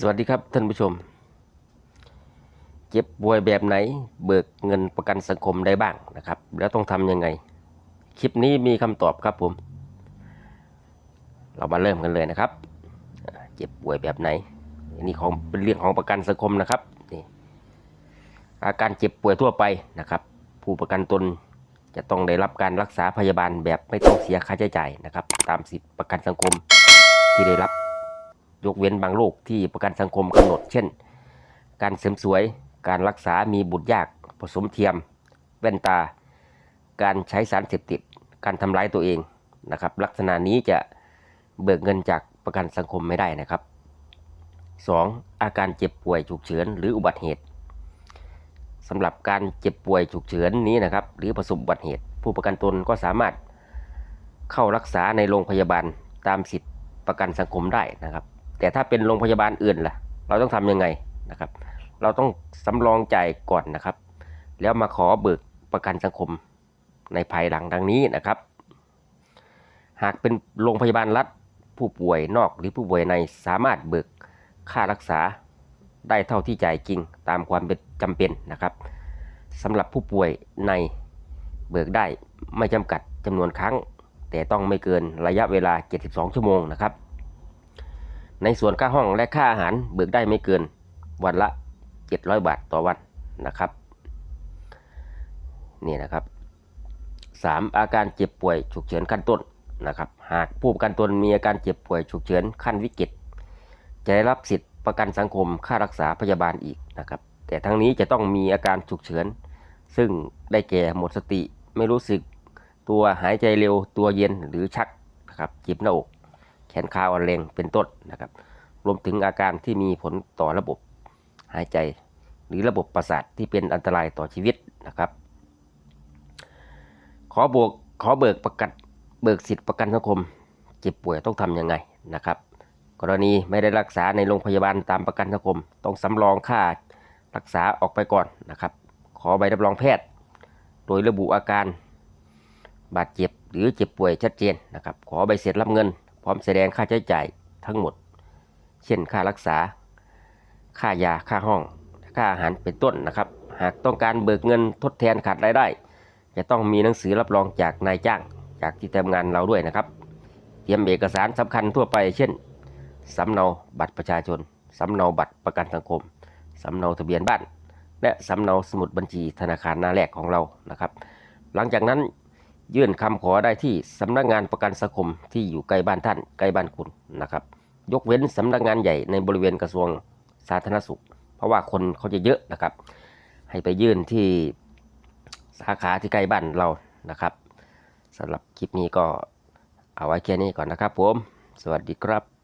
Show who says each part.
Speaker 1: สวัสดีครับท่านผู้ชม เจ็บป่วยแบบไหน เบิกเงินประกันสังคมได้บ้างนะครับ แล้วต้องทำยังไง คลิปนี้มีคำตอบครับผม เรามาเริ่มกันเลยนะครับ เจ็บป่วยแบบไหนอันนี้ของเป็นเรื่องของประกันสังคมนะครับนี่อาการเจ็บป่วยทั่วไปนะครับ ผู้ประกันตนจะต้องได้รับการรักษาพยาบาลแบบไม่ต้องเสียค่าใช้จ่ายนะครับ ตามสิทธิประกันสังคมที่ได้รับ ยกเว้นบางโรคที่ประกันสังคมกำหนด เช่น การเสริมสวย การรักษามีบุตรยาก ผสมเทียม แว่นตา การใช้สารเสพติด การทำร้ายตัวเองนะครับ ลักษณะนี้จะเบิกเงินจากประกันสังคมไม่ได้นะครับ 2. อาการเจ็บป่วยฉุกเฉินหรืออุบัติเหตุสำหรับการเจ็บป่วยฉุกเฉินนี้นะครับ หรือประสบอุบัติเหตุ ผู้ประกันตนก็สามารถเข้ารักษาในโรงพยาบาลตามสิทธิประกันสังคมได้นะครับ แต่ถ้าเป็นโรงพยาบาลอื่นล่ะ เราต้องทำยังไงนะครับ เราต้องสำรองจ่ายก่อนนะครับ แล้วมาขอเบิกประกันสังคมในภายหลังดังนี้นะครับ หากเป็นโรงพยาบาลรัฐผู้ป่วยนอกหรือผู้ป่วยในสามารถเบิกค่ารักษาได้เท่าที่จ่ายจริงตามความเป็นจำเป็นนะครับสำหรับผู้ป่วยในเบิกได้ไม่จำกัดจำนวนครั้ง แต่ต้องไม่เกินระยะเวลา 72 ชั่วโมงนะครับ ในส่วนค่าห้องและค่าอาหารเบิกได้ไม่เกินวันละ 700 บาทต่อวันนะครับ นี่นะครับ 3. อาการเจ็บป่วยฉุกเฉินขั้นต้นนะครับ หากผู้ประกันตนมีอาการเจ็บป่วยฉุกเฉินขั้นวิกฤตจะได้รับสิทธิประกันสังคมค่ารักษาพยาบาลอีกนะครับ แต่ทั้งนี้จะต้องมีอาการฉุกเฉิน ซึ่งได้แก่หมดสติไม่รู้สึก ตัวหายใจเร็วตัวเย็นหรือชักนะครับเจ็บหน้าอก นขาอ่อนแรงเป็นต้นนะครับ รวมถึงอาการที่มีผลต่อระบบหายใจ หรือระบบประสาทที่เป็นอันตรายต่อชีวิตนะครับ ขอบวกขอเบิกประกันเบิกสิทธิประกันสังคม เจ็บป่วยต้องทำยังไงนะครับ กรณีไม่ได้รักษาในโรงพยาบาลตามประกันสังคม ต้องสำรองค่ารักษาออกไปก่อนนะครับ ขอใบรับรองแพทย์ โดยระบุอาการบาดเจ็บหรือเจ็บป่วยชัดเจนนะครับ ขอใบเสร็จรับเงิน พร้อมแสดงค่าใช้จ่ายทั้งหมด เช่นค่ารักษา ค่ายาค่าห้อง ค่าอาหารเป็นต้นนะครับ หากต้องการเบิกเงินทดแทนขาดรายได้ จะต้องมีหนังสือรับรองจากนายจ้าง จากที่ทำงานเราด้วยนะครับ เตรียมเอกสารสำคัญทั่วไปเช่นสำเนาบัตรประชาชนสำเนาบัตรประกันสังคมสำเนาทะเบียนบ้าน และสำเนาสมุดบัญชีธนาคารหน้าแรกของเรานะครับ หลังจากนั้น ยื่นคำขอได้ที่สำนักงานประกันสังคมที่อยู่ใกล้บ้านท่านใกล้บ้านคุณนะครับ ยกเว้นสำนักงานใหญ่ในบริเวณกระทรวงสาธารณสุข เพราะว่าคนเขาจะเยอะนะครับ ให้ไปยื่นที่สาขาที่ใกล้บ้านเรานะครับสำหรับคลิปนี้ก็เอาไว้แค่นี้ก่อนนะครับผม สวัสดีครับ